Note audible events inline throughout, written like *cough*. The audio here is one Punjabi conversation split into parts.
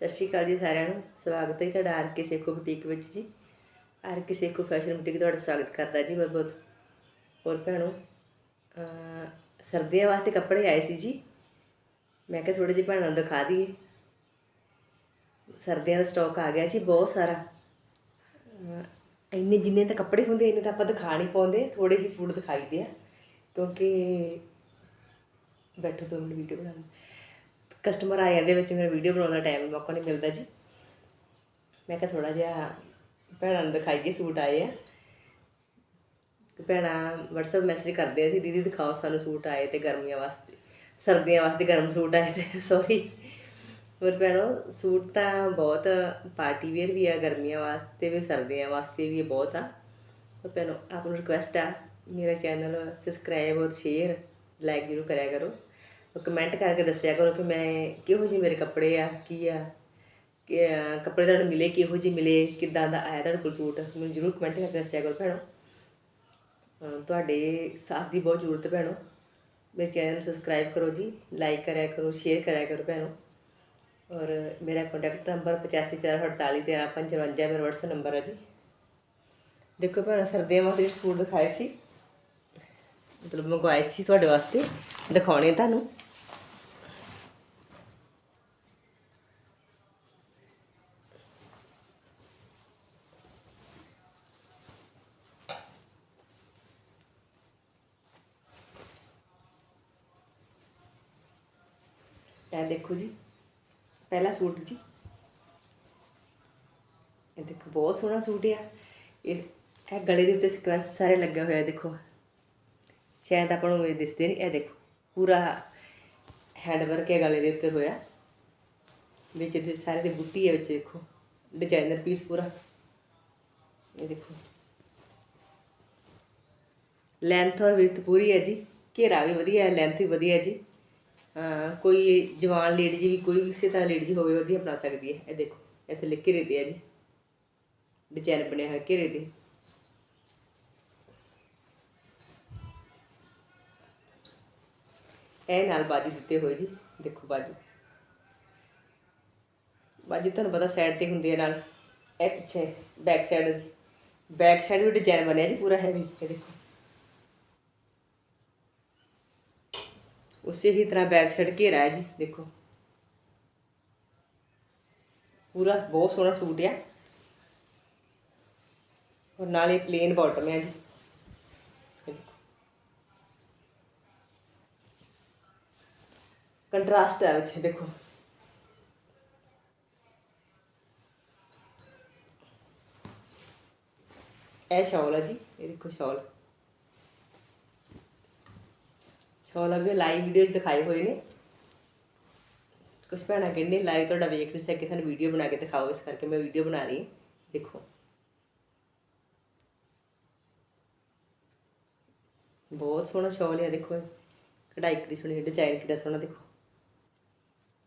ਸਤਿ ਸ਼੍ਰੀ ਅਕਾਲ ਜੀ ਸਾਰਿਆਂ ਨੂੰ। ਸਵਾਗਤ ਹੈ ਤੁਹਾਡਾ ਆਰ ਕੇ ਸੇਖੋ ਬੁਟੀਕ ਵਿੱਚ ਜੀ। R K Sekhon fashion boutique ਤੁਹਾਡਾ ਸਵਾਗਤ ਕਰਦਾ ਜੀ ਬਹੁਤ ਬਹੁਤ। ਹੋਰ ਭੈਣੋ ਸਰਦੀਆਂ ਵਾਸਤੇ ਕੱਪੜੇ ਆਏ ਸੀ ਜੀ। ਮੈਂ ਕਿਹਾ ਥੋੜੇ ਜਿਹੇ ਭੈਣਾਂ ਨੂੰ ਦਿਖਾ ਦਈਏ। ਸਰਦੀਆਂ ਦਾ ਸਟਾਕ ਆ ਗਿਆ ਜੀ ਬਹੁਤ ਸਾਰਾ। ਇੰਨੇ ਜਿੰਨੇ ਤਾਂ ਕੱਪੜੇ ਹੁੰਦੇ, ਇੰਨੇ ਤਾਂ ਆਪਾਂ ਦਿਖਾ ਨਹੀਂ ਪਾਉਂਦੇ। ਥੋੜੇ ਹੀ ਸੂਟ ਦਿਖਾਈਦੇ ਆ। ਕਿਉਂਕਿ ਬੈਠੋ ਦੋ ਮਿੰਟ ਵੀਡੀਓ ਬਣਾ ਕਸਟਮਰ ਆਏ ਇਹਦੇ ਵਿੱਚ ਮੇਰਾ ਵੀਡੀਓ ਬਣਾਉਣ ਦਾ ਟਾਈਮ ਮੌਕਾ ਨਹੀਂ ਮਿਲਦਾ ਜੀ। ਮੈਂ ਕਿਹਾ ਥੋੜਾ ਜਿਹਾ ਭੈਣਾਂ ਨੂੰ ਦਿਖਾਈਏ ਸੂਟ ਆਏ ਆ। ਕਿ ਭੈਣਾਂ WhatsApp ਮੈਸੇਜ ਕਰਦੇ ਆ ਸੀ, ਦੀਦੀ ਦਿਖਾਓ ਸਾਨੂੰ ਸੂਟ ਆਏ ਤੇ ਗਰਮੀਆਂ ਵਾਸਤੇ, ਸਰਦੀਆਂ ਵਾਸਤੇ ਗਰਮ ਸੂਟ ਆਏ ਤੇ *laughs* ਸੌਰੀ ਹੋਰ ਭੈਣੋ, ਸੂਟ ਤਾਂ ਬਹੁਤ ਪਾਰਟੀ ਵੇਅਰ ਵੀ ਆ, ਗਰਮੀਆਂ ਵਾਸਤੇ ਵੀ, ਸਰਦੀਆਂ ਵਾਸਤੇ ਵੀ ਬਹੁਤ ਆ। ਹੋਰ ਭੈਣੋ, ਆਪ ਨੂੰ ਰਿਕੁਐਸਟ ਆ, ਮੇਰਾ ਚੈਨਲ ਸਬਸਕ੍ਰਾਈਬ ਔਰ ਸ਼ੇਅਰ ਲਾਈਕ ਜ਼ਰੂਰ ਕਰਿਆ ਕਰੋ। ਕਮੈਂਟ ਕਰਕੇ ਦੱਸਿਆ ਕਰੋ ਕਿ ਮੈਂ ਕਿਹੋ ਜਿਹੇ ਮੇਰੇ ਕੱਪੜੇ ਆ, ਕੀ ਆ, ਕਿ ਕੱਪੜੇ ਤੁਹਾਨੂੰ ਮਿਲੇ, ਕਿਹੋ ਜਿਹੇ ਮਿਲੇ, ਕਿੱਦਾਂ ਦਾ ਆਇਆ ਤੁਹਾਡੇ ਕੋਲ ਸੂਟ? ਮੈਨੂੰ ਜ਼ਰੂਰ ਕਮੈਂਟ ਕਰਕੇ ਦੱਸਿਆ ਕਰੋ ਭੈਣੋ। ਤੁਹਾਡੇ ਸਾਥ ਦੀ ਬਹੁਤ ਜ਼ਰੂਰਤ ਭੈਣੋ। ਮੇਰੇ ਚੈਨਲ ਨੂੰ ਸਬਸਕ੍ਰਾਈਬ ਕਰੋ ਜੀ ਲਾਈਕ ਕਰਿਆ ਕਰੋ ਸ਼ੇਅਰ ਕਰਿਆ ਕਰੋ ਭੈਣੋ। ਔਰ ਮੇਰਾ ਕੰਟੈਕਟ ਨੰਬਰ 85481355 ਮੇਰਾ WhatsApp ਨੰਬਰ ਹੈ ਜੀ। ਦੇਖੋ ਭੈਣੋ, ਸਰਦੀਆਂ ਵਾਸਤੇ ਸੂਟ ਦਿਖਾਏ ਸੀ, ਮਤਲਬ ਮੰਗਵਾਏ ਸੀ ਤੁਹਾਡੇ ਵਾਸਤੇ, ਦਿਖਾਉਣੇ ਤੁਹਾਨੂੰ। ਇਹ ਦੇਖੋ ਜੀ, ਪਹਿਲਾ ਸੂਟ ਜੀ। ਇਹ ਦੇਖੋ, ਬਹੁਤ ਸੋਹਣਾ ਸੂਟ ਆ। ਇਹ ਇਹ ਗਲੇ ਦੇ ਉੱਤੇ ਸਿਕਵੈਂਸ ਸਾਰੇ ਲੱਗਿਆ ਹੋਇਆ ਦੇਖੋ। ਸ਼ਾਇਦ ਆਪਾਂ ਨੂੰ ਇਹ ਦਿਸਦੇ ਨਹੀਂ। ਇਹ ਦੇਖੋ, ਪੂਰਾ ਹੈਂਡ ਵਰਕ ਹੈ ਗਲੇ ਦੇ ਉੱਤੇ ਹੋਇਆ। ਵਿੱਚ ਦੇ ਸਾਰੇ ਦੇ ਬੁੱਟੀ ਹੈ ਵਿੱਚ, ਦੇਖੋ। ਡਿਜ਼ਾਈਨਰ ਪੀਸ ਪੂਰਾ। ਇਹ ਦੇਖੋ। ਲੈਂਥ ਔਰ ਵਿਡਥ ਪੂਰੀ ਹੈ ਜੀ। ਘੇਰਾ ਵੀ ਵਧੀਆ ਹੈ ਲੈਂਥ ਵੀ ਵਧੀਆ ਹੈ ਜੀ। ਕੋਈ ਜਵਾਨ ਲੇਡੀ ਜੀ ਵੀ, ਕੋਈ ਕਿਸੇ ਤਰ੍ਹਾਂ ਲੇਡੀ ਜੀ ਹੋਵੇ, ਵਧੀਆ ਬਣਾ ਸਕਦੀ ਹੈ। ਇਹ ਦੇਖੋ, ਇੱਥੇ ਲਿਖ ਘੇਰੇ ਦੇ ਆ ਜੀ। ਡਿਜ਼ਾਈਨ ਬਣਿਆ ਹੋਇਆ ਘੇਰੇ ਦੇ ਇਹ ਨਾਲ ਬਾਜੂ ਦਿੱਤੇ ਹੋਏ ਜੀ। ਦੇਖੋ ਬਾਜੂ। ਬਾਜੂ ਤੁਹਾਨੂੰ ਪਤਾ ਸਾਈਡ ਤੇ ਹੁੰਦੀ ਹੈ ਨਾਲ। ਇਹ ਪਿੱਛੇ ਬੈਕ ਸਾਈਡ ਜੀ। ਬੈਕ ਸਾਈਡ ਵੀ ਡਿਜ਼ਾਈਨ ਬਣਿਆ ਜੀ, ਪੂਰਾ ਹੈਵੀ ਇਹ ਦੇਖੋ। ਉਸੇ ਹੀ ਤਰ੍ਹਾਂ ਬੈਕ ਸਾਈਡ ਘੇਰਾ ਹੈ ਜੀ ਦੇਖੋ ਪੂਰਾ ਬਹੁਤ ਸੋਹਣਾ ਸੂਟ ਆ ਔਰ ਨਾਲੇ ਪਲੇਨ ਬਾਟਮ ਹੈ ਜੀ ਇਹ ਦੇਖੋ ਕੰਟਰਾਸਟ ਹੈ ਵਿੱਚ ਦੇਖੋ ਇਹ ਸ਼ਾਲ ਹੈ ਜੀ ਇਹ ਦੇਖੋ ਸ਼ਾਲ ਸ਼ਾਲ ਅੱਗੇ ਲਾਈਵ ਵੀਡੀਓ ਦਿਖਾਏ ਹੋਏ ਨੇ। ਕੁਝ ਭੈਣਾਂ ਕਹਿੰਦੇ ਲਾਈਵ ਤੁਹਾਡਾ ਵੇਖ ਨਹੀਂ ਸਕੇ ਸਾਨੂੰ ਵੀਡੀਓ ਬਣਾ ਕੇ ਦਿਖਾਓ, ਇਸ ਕਰਕੇ ਮੈਂ ਵੀਡੀਓ ਬਣਾ ਰਹੀ ਹਾਂ। ਦੇਖੋ। ਬਹੁਤ ਸੋਹਣਾ ਸ਼ਾਲ ਹੈ ਦੇਖੋ ਇਹ। ਕਢਾਈ ਕਿੰਨੀ ਸੋਹਣੀ ਡਿਜ਼ਾਈਨ ਕਿੰਨਾ ਸੋਹਣਾ, ਦੇਖੋ।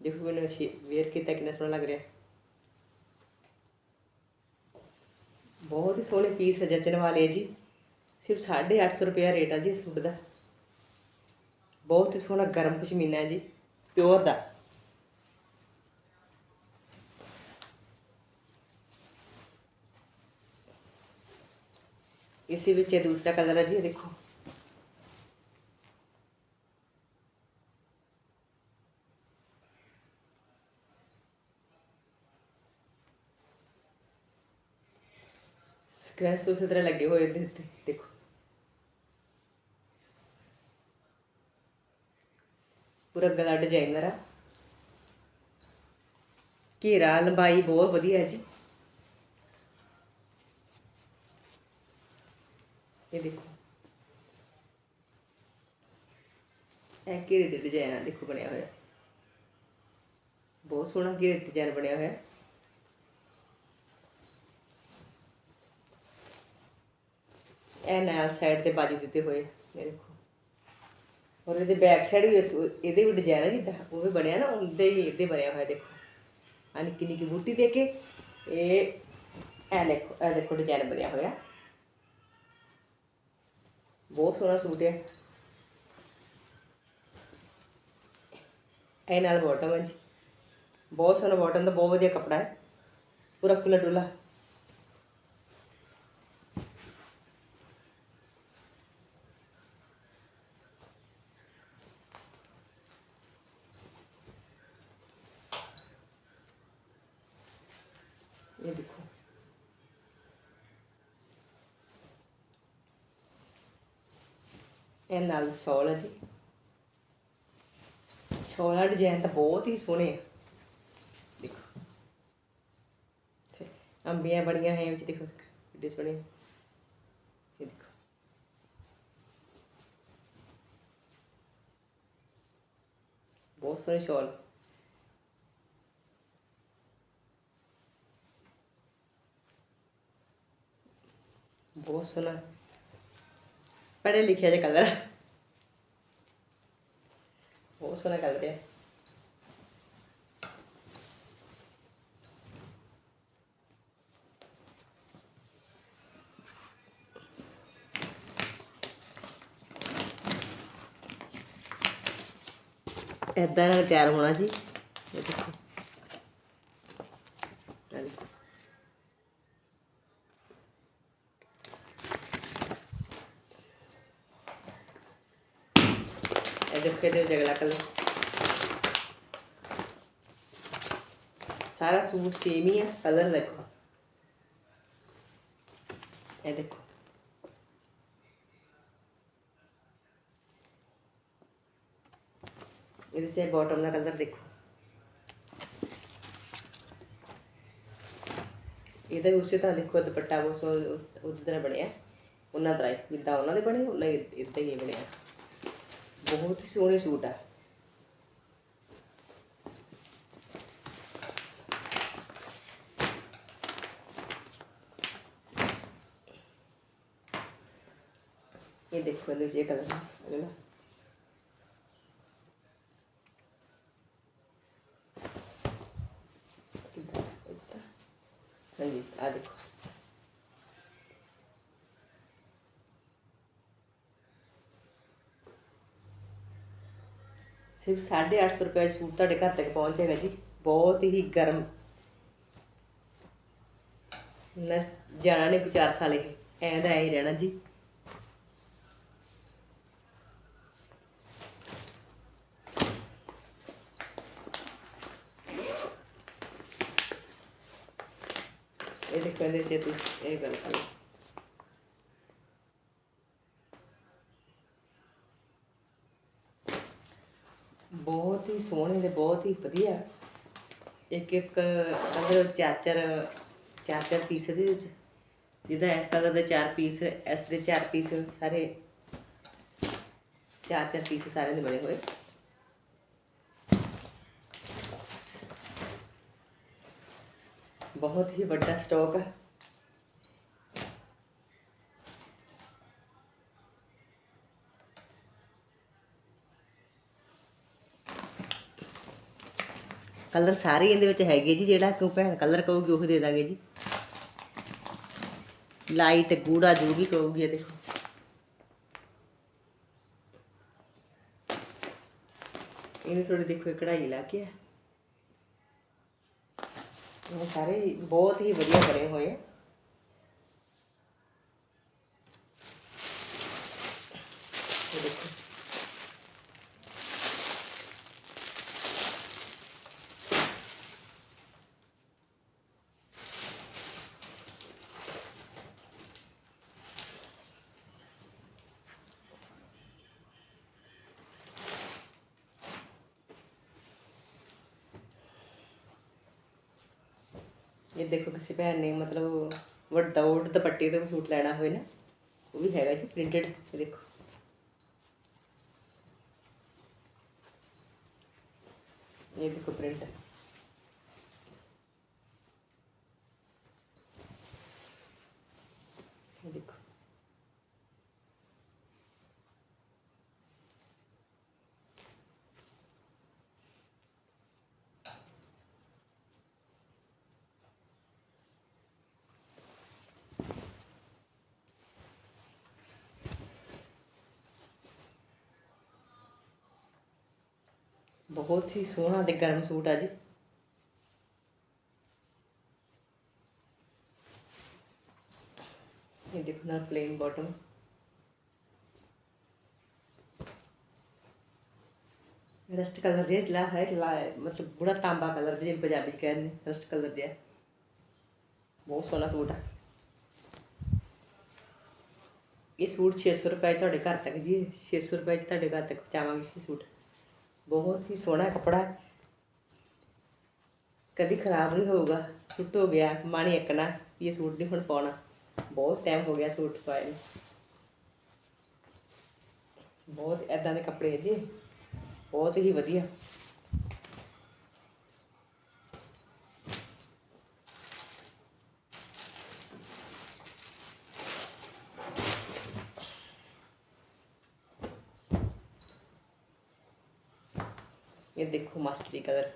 ਦੇਖੋ ਮੈਨੂੰ ਵੇਅਰ ਕੀਤਾ, ਕਿੰਨਾ ਸੋਹਣਾ ਲੱਗ ਰਿਹਾ। ਬਹੁਤ ਹੀ ਸੋਹਣੇ ਪੀਸ ਹੈ ਜਚਣ ਵਾਲੇ ਜੀ। ਸਿਰਫ 850 ਰੁਪਏ ਰੇਟ ਆ ਜੀ ਇਸ ਸੂਟ ਦਾ। ਬਹੁਤ ਹੀ ਸੋਹਣਾ ਗਰਮ ਪਸ਼ਮੀਨਾ ਹੈ ਜੀ, ਪਿਓਰ ਦਾ। ਇਸੇ ਵਿੱਚ ਇਹ ਦੂਸਰਾ ਕਲਰ ਹੈ ਜੀ, ਇਹ ਦੇਖੋ। ਸਕ੍ਰੈਚ ਉਸੇ ਤਰ੍ਹਾਂ ਲੱਗੇ ਹੋਏ ਇਹਦੇ ਉੱਤੇ ਦੇਖੋ ਪੂਰਾ ਗਲਾ ਡਿਜ਼ਾਈਨਰ ਆ। ਘੇਰਾ ਲੰਬਾਈ ਬਹੁਤ ਵਧੀਆ ਜੀ। ਇਹ ਦੇਖੋ। ਇਹ ਘੇਰੇ ਦੇ ਡਿਜ਼ਾਈਨ ਆ, ਦੇਖੋ ਬਣਿਆ ਹੋਇਆ। ਬਹੁਤ ਸੋਹਣਾ ਘੇਰੇ ਡਿਜ਼ਾਈਨ ਬਣਿਆ ਹੋਇਆ। ਇਹ ਨਾਲ ਸਾਈਡ ਤੇ ਬਾਜੂ ਦਿੱਤੇ ਹੋਏ ਇਹ ਦੇਖੋ। ਔਰ ਇਹਦੇ ਬੈਕ ਸਾਈਡ ਵੀ ਇਸ- ਇਹਦੇ ਵੀ ਡਿਜ਼ਾਈਨ ਹੈ ਜਿੱਦਾਂ, ਉਹ ਵੀ ਬਣਿਆ ਨਾ, ਉਹਦੇ ਹੀ ਇਹਦੇ ਬਣਿਆ ਹੋਇਆ ਦੇਖੋ। ਆ ਨਿੱਕੀ ਨਿੱਕੀ ਬੂਟੀ ਦੇ ਕੇ ਇਹ ਇਹ ਦੇਖੋ ਇਹ ਦੇਖੋ ਡਿਜ਼ਾਈਨ ਬਣਿਆ ਹੋਇਆ। ਬਹੁਤ ਸੋਹਣਾ ਸੂਟ ਹੈ ਇਹ ਨਾਲ ਬਾਟਮ ਹੈ ਜੀ। ਬਹੁਤ ਸੋਹਣਾ ਬਾਟਮ ਦਾ, ਬਹੁਤ ਵਧੀਆ ਕੱਪੜਾ ਹੈ। ਪੂਰਾ ਖੁੱਲ੍ਹਾ ਡੁੱਲਾ ਇਹ ਨਾਲ ਸ਼ਾਲ ਹੈ ਜੀ। ਸ਼ਾਲ ਡਿਜ਼ਾਈਨ ਤਾਂ ਬਹੁਤ ਹੀ ਸੋਹਣੇ ਆ। ਦੇਖੋ। ਤੇ ਅੰਬੀਆਂ ਬੜੀਆਂ ਹੈ, ਵਿੱਚ ਦੇਖੋ ਕਿੱਡੇ ਸੋਹਣੇ ਇਹ ਦੇਖੋ। ਬਹੁਤ ਸੋਹਣੇ ਸ਼ਾਲ। ਬਹੁਤ ਸੋਹਣਾ। ਪੜ੍ਹੇ ਲਿਖਿਆ ਜਿਹਾ ਕਲਰ ਬਹੁਤ ਸੋਹਣਾ ਕਲਰ ਹੈ ਏਦਾਂ ਨਾਲ ਤਿਆਰ ਹੋਣਾ ਜੀ ਇਹ ਦੇਖੋ ਇਹ ਦੇਖੋ ਇਹ ਦੇਖੋ ਇਹਦੇ ਕਲਰ। ਸਾਰਾ ਸੂਟ ਸੇਮ ਹੀ ਹੈ ਕਲਰ ਦੇਖੋ। ਇਹ ਦੇਖੋ। ਇਹਦੇ ਤੇ ਬਾਟਮ ਦਾ ਕਲਰ ਦੇਖੋ। ਇਹਦਾ ਉਸੇ ਤਰ੍ਹਾਂ ਦੇਖੋ, ਦੁਪੱਟਾ ਉਸ ਉਸ ਤਰ੍ਹਾਂ ਬਣਿਆ। ਉਹਨਾਂ ਤਰ੍ਹਾਂ ਜਿੱਦਾਂ ਉਹਨਾਂ ਦੇ ਬਣੇ, ਉਹਨਾਂ ਇਦਾਂ ਹੀ ਬਣਿਆ। ਬਹੁਤ ਹੀ ਸੋਹਣੇ ਸੂਟ ਆ। ਇਹ ਦੇਖੋ ਇਹਦੇ ਵਿੱਚ ਇਹ ਕਲਰ ਅਗਲਾ ਕਿੱਦਾਂ ਇੱਦਾਂ ਹਾਂਜੀ ਆ ਦੇਖੋ ਸਿਰਫ 850 ਰੁਪਏ ਸੂਟ ਤੁਹਾਡੇ ਘਰ ਤੱਕ ਪਹੁੰਚ ਜਾਏਗਾ ਜੀ। ਬਹੁਤ ਹੀ ਗਰਮ। ਨਾ, ਜਾਣਾ ਨੇ ਕੋਈ 4 ਸਾਲ ਇਹ। ਦਾ ਐਂ ਹੀ ਰਹਿਣਾ ਜੀ। ਇਹ ਦੇਖੋ ਇਹਦੇ ਚ ਤੁਸੀਂ ਇਹ ਗੱਲ ਕਰੋ। ਬਹੁਤ ਹੀ ਸੋਹਣੇ ਤੇ ਬਹੁਤ ਹੀ ਵਧੀਆ। ਇੱਕ ਇੱਕ ਕਲਰ ਚਾਰ ਚਾਰ ਚਾਰ ਚਾਰ ਪੀਸ ਦੇ ਵਿੱਚ। ਜਿਹਦਾ ਇਸ ਕਲਰ ਦੇ ਚਾਰ ਪੀਸ ਇਸ ਦੇ ਚਾਰ ਪੀਸ ਸਾਰੇ ਚਾਰ ਚਾਰ ਪੀਸ ਸਾਰੇ ਦੇ ਬਣੇ ਹੋਏ। ਬਹੁਤ ਹੀ ਵੱਡਾ ਸਟਾਕ ਹੈ। ਕਲਰ ਸਾਰੇ ਇਹਦੇ ਵਿੱਚ ਹੈਗੇ ਜੀ, ਜਿਹੜਾ ਕੋਈ ਭੈਣ ਕਲਰ ਕਹੂਗੀ ਉਹ ਦੇ ਦਾਂਗੇ ਜੀ। ਲਾਈਟ ਗੂੜਾ ਜੋ ਵੀ ਕਹੂਗੀ ਇਹ ਦੇਖੋ ਇਹਨੂੰ ਥੋੜੀ ਦੇਖੋ ਕਢਾਈ ਲਾ ਕੇ ਹੈ ਇਹ ਸਾਰੇ ਬਹੁਤ ਹੀ ਵਧੀਆ ਬਣੇ ਹੋਏ ਆ। ਦੇਖੋ। ਇਹ ਦੇਖੋ ਕਿਸੇ ਭੈਣ ਨੇ ਮਤਲਬ ਵੱਡਾ ਉਡ ਦੁਪੱਟੇ ਤੇ ਸੂਟ ਲੈਣਾ ਹੋਵੇ ਨਾ, ਉਹ ਵੀ ਹੈਗਾ ਜੀ ਪ੍ਰਿੰਟਡ ਇਹ ਦੇਖੋ। ਇਹ ਦੇਖੋ बहुत ही सोहना गर्म सूट है जी ਜੀ ਇਹ प्लेन बॉटम रस्ट कलर दिया ला है, ला मतलब बड़ा तांबा कलर दिया पंजाबी कहने रस्ट कलर दिया बहुत सोहना सूट है। ये सूट छे सौ रुपए थोड़े घर तक जी, छे सौ रुपए घर तक पहुँचावे सूट। ਬਹੁਤ ਹੀ ਸੋਹਣਾ ਕੱਪੜਾ ਹੈ। ਕਦੀ ਖਰਾਬ ਨਹੀਂ ਹੋਊਗਾ, ਸੁੱਟ ਹੋ ਗਿਆ ਮਾਣੀ ਇੱਕਣਾ ਵੀ ਇਹ ਸੂਟ ਨਹੀਂ ਹੁਣ ਪਾਉਣਾ। ਬਹੁਤ ਟਾਈਮ ਹੋ ਗਿਆ ਸੂਟ ਸਵਾਏ ਨੂੰ। ਬਹੁਤ ਐਦਾਂ ਦੇ ਕੱਪੜੇ ਹੈ ਜੀ। ਬਹੁਤ ਹੀ ਵਧੀਆ। देखो मास्टरी कलर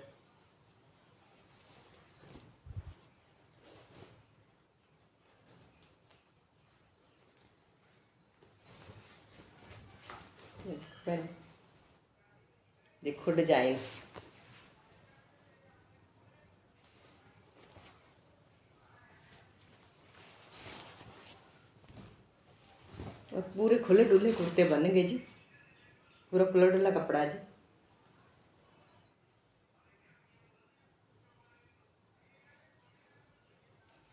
देखो डिज़ाइन। और पूरे खुले डुले कुर्ते बन गए जी। पूरा खुला डुला कपड़ा जी।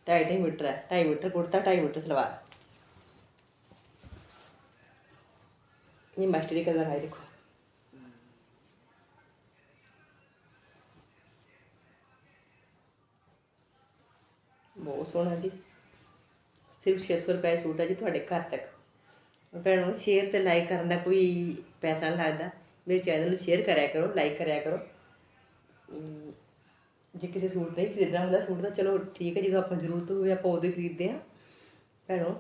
ढाई ढाई मीटर है ढाई मीटर कुर्ता ढाई मीटर सलवार ये मास्टरी कलर है देखो ਬਹੁਤ ਸੋਹਣਾ ਜੀ ਸਿਰਫ 600 ਰੁਪਏ ਸੂਟ ਹੈ ਜੀ ਤੁਹਾਡੇ ਘਰ ਤੱਕ ਭੈਣੋ ਸ਼ੇਅਰ ਤੇ ਲਾਈਕ ਕਰਨ ਦਾ ਕੋਈ ਪੈਸਾ ਨਹੀਂ ਲੱਗਦਾ ਮੇਰੇ ਚੈਨਲ ਨੂੰ ਸ਼ੇਅਰ ਕਰਿਆ ਕਰੋ ਲਾਈਕ ਕਰਿਆ ਕਰੋ ਅਮ, ਜੇ ਕਿਸੇ ਸੂਟ ਨਹੀਂ ਖਰੀਦਣਾ ਹੁੰਦਾ, ਸੂਟ ਤਾਂ ਚਲੋ ਠੀਕ ਹੈ, ਜਦੋਂ ਆਪਾਂ ਜ਼ਰੂਰਤ ਹੋਵੇ ਆਪਾਂ ਉਦੋਂ ਹੀ ਖਰੀਦਦੇ ਹਾਂ। ਭੈਣੋ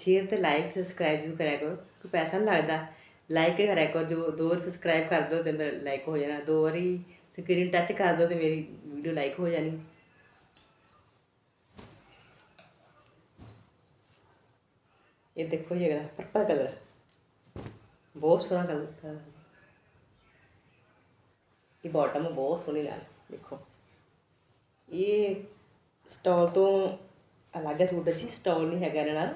ਸ਼ੇਅਰ ਤੇ ਲਾਈਕ ਸਬਸਕ੍ਰਾਈਬ ਵੀ ਕਰਿਆ ਕਰੋ ਕੋਈ ਪੈਸਾ ਨਹੀਂ ਲੱਗਦਾ। ਲਾਈਕ ਕਰਿਆ ਕਰੋ ਜੋ ਦੋ ਵਾਰ ਸਬਸਕ੍ਰਾਈਬ ਕਰ ਦਿਓ ਤੇ ਮੇਰਾ ਲਾਈਕ ਹੋ ਜਾਣਾ। ਦੋ ਵਾਰੀ ਸਕਰੀਨ ਟੱਚ ਕਰ ਦਿਓ ਤੇ ਮੇਰੀ ਵੀਡੀਓ ਲਾਈਕ ਹੋ ਜਾਣੀ। ਇਹ ਦੇਖੋ ਇਹ ਪਰਪਲ ਕਲਰ ਬਹੁਤ ਸੋਹਣਾ ਕਲਰ ਇਹ ਬਾਟਮ ਬਹੁਤ ਸੋਹਣੀ ਨਾਲ। ਦੇਖੋ। ਇਹ ਸਟਾਲ ਤੋਂ ਅਲੱਗ ਹੈ ਸੂਟ ਜੀ ਸਟਾਲ ਨਹੀਂ ਹੈਗਾ ਇਹਨਾਂ ਨਾਲ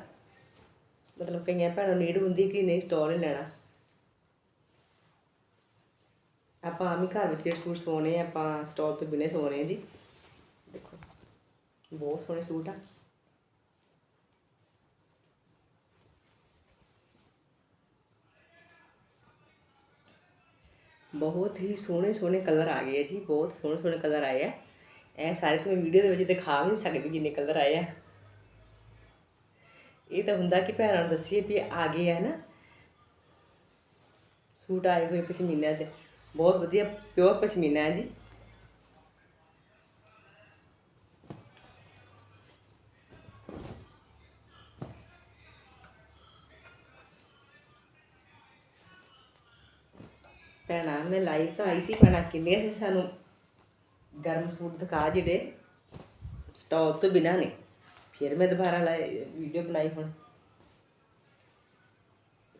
ਮਤਲਬ ਕਈਆਂ ਭੈਣਾਂ ਨੂੰ ਨੀਡ ਹੁੰਦੀ ਕਿ ਨਹੀਂ ਸਟਾਲ ਨਹੀਂ ਲੈਣਾ। ਆਪਾਂ ਆਮ ਹੀ ਘਰ ਵਿੱਚ ਜਿਹੜੇ ਸੂਟ ਸਵਾਉਣੇ ਆ, ਆਪਾਂ ਸਟਾਲ ਤੋਂ ਬਿਨਾਂ ਸਵਾਉਣੇ ਆ ਜੀ। ਦੇਖੋ, ਬਹੁਤ ਸੋਹਣੇ ਸੂਟ ਆ। ਬਹੁਤ ਹੀ ਸੋਹਣੇ ਸੋਹਣੇ ਕਲਰ ਆ ਗਏ ਆ ਜੀ, ਬਹੁਤ ਸੋਹਣੇ ਸੋਹਣੇ ਕਲਰ ਆਏ ਆ। ਇਹ ਸਾਰੇ ਤਾਂ ਮੈਂ ਵੀਡੀਓ ਦੇ ਵਿੱਚ ਦਿਖਾ ਵੀ ਨਹੀਂ ਸਕਦੀ ਜਿੰਨੇ ਕਲਰ ਆਏ ਆ। ਇਹ ਤਾਂ ਹੁੰਦਾ ਕਿ ਭੈਣਾਂ ਨੂੰ ਦੱਸੀਏ ਵੀ ਆ ਗਏ ਆ ਨਾ। ਸੂਟ ਆਏ ਹੋਏ ਪਸ਼ਮੀਨਾ 'ਚ। ਬਹੁਤ ਵਧੀਆ ਪਿਓਰ ਪਸ਼ਮੀਨਾ ਹੈ ਜੀ। ਭੈਣਾ, ਮੈਂ ਲਾਈਵ ਤਾਂ ਆਈ ਸੀ, ਭੈਣਾਂ ਕਿੰਨੇ ਸੀ ਸਾਨੂੰ। ਗਰਮ ਸੂਟ ਦਿਖਾ ਜਿਹੜੇ ਸਟਾਕ ਤੋਂ ਬਿਨਾ ਨੇ। ਫਿਰ ਮੈਂ ਦੁਬਾਰਾ ਲਾਈ ਵੀਡੀਓ ਬਣਾਈ ਹੁਣ।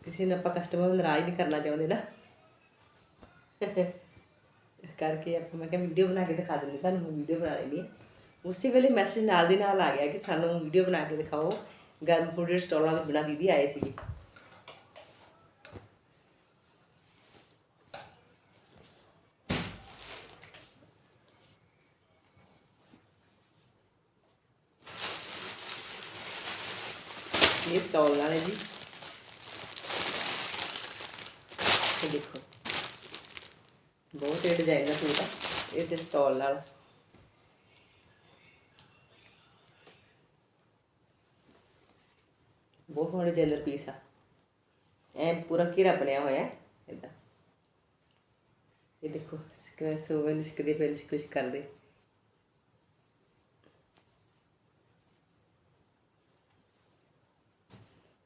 ਕਿਸੇ ਨੂੰ ਆਪਾਂ ਕਸਟਮਰ ਨੂੰ ਨਾਰਾਜ਼ ਨਹੀਂ ਕਰਨਾ ਚਾਹੁੰਦੇ ਨਾ। ਇਸ ਕਰਕੇ ਆਪਾਂ, ਮੈਂ ਕਿਹਾ ਵੀਡੀਓ ਬਣਾ ਕੇ ਦਿਖਾ ਦਿੰਦੀ, ਤੁਹਾਨੂੰ ਮੈਂ ਵੀਡੀਓ ਬਣਾ ਲੈਣੀ ਹਾਂ। ਉਸੇ ਵੇਲੇ ਮੈਸੇਜ ਨਾਲ ਦੀ ਨਾਲ ਆ ਗਿਆ ਕਿ ਸਾਨੂੰ ਵੀਡੀਓ ਬਣਾ ਕੇ ਦਿਖਾਓ। ਗਰਮ ਫੂਡ ਸਟਾਲਾਂ ਦੇ ਬਿਨਾ ਦੀਦੀ ਆਏ ਸੀਗੇ। ਇਹ ਸਟਾਲ ਨਾਲ ਹੈ ਜੀ। ਇਹ ਦੇਖੋ। ਬਹੁਤ ਹੀ ਡਿਜ਼ਾਈਨ ਦਾ ਸੂਟ। ਆ ਇਹ ਤੇ ਸਟਾਲ ਨਾਲ ਬਹੁਤ ਸੋਹਣਾ ਜੈਲਰ ਪੀਸ ਆ। ਐ ਪੂਰਾ ਘੇਰਾ ਬਣਿਆ ਹੋਇਆ ਹੈ। ਇਦਾਂ ਇਹ ਦੇਖੋ ਸਕ੍ਰੈਚ ਹੋਵੇ ਨਿਸ਼ਕਦੇ ਪਏ ਨਿਸ਼ਕਸ਼ ਕਰਦੇ।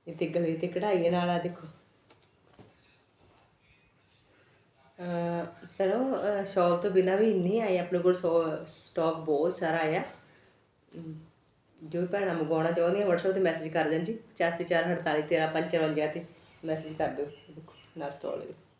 ਇੱਥੇ ਤੇ ਗਲੇ ਤੇ ਕਢਾਈ ਨਾਲ ਆ ਦੇਖੋ। ਪਰ ਉਹ ਸ਼ੌਲ ਤੋਂ ਬਿਨਾ ਵੀ ਇੰਨੇ ਆਏ ਆਪਣੇ ਕੋਲ ਸਟਾਕ ਬਹੁਤ ਸਾਰਾ ਆਇਆ। ਅਮ, ਜੋ ਭੈਣਾਂ ਮੰਗਵਾਉਣਾ ਚਾਹੁੰਦੀਆਂ WhatsApp ਤੇ ਮੈਸੇਜ ਕਰ ਦੇਣ ਜੀ। 8448 1355 ਤੇ ਮੈਸੇਜ ਕਰ ਦਿਓ। ਦੇਖੋ ਨਾਲ ਸਟਾਲ ਹੈ।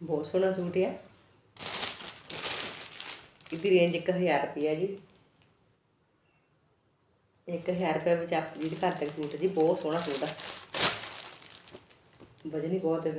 बहुत सोहना सूट है। इसकी रेंज एक हज़ार रुपया जी। एक हज़ार रुपया बच्चे आप जी घर तक सूट जी, बहुत सोहना सूट है। वज़न ही बहुत है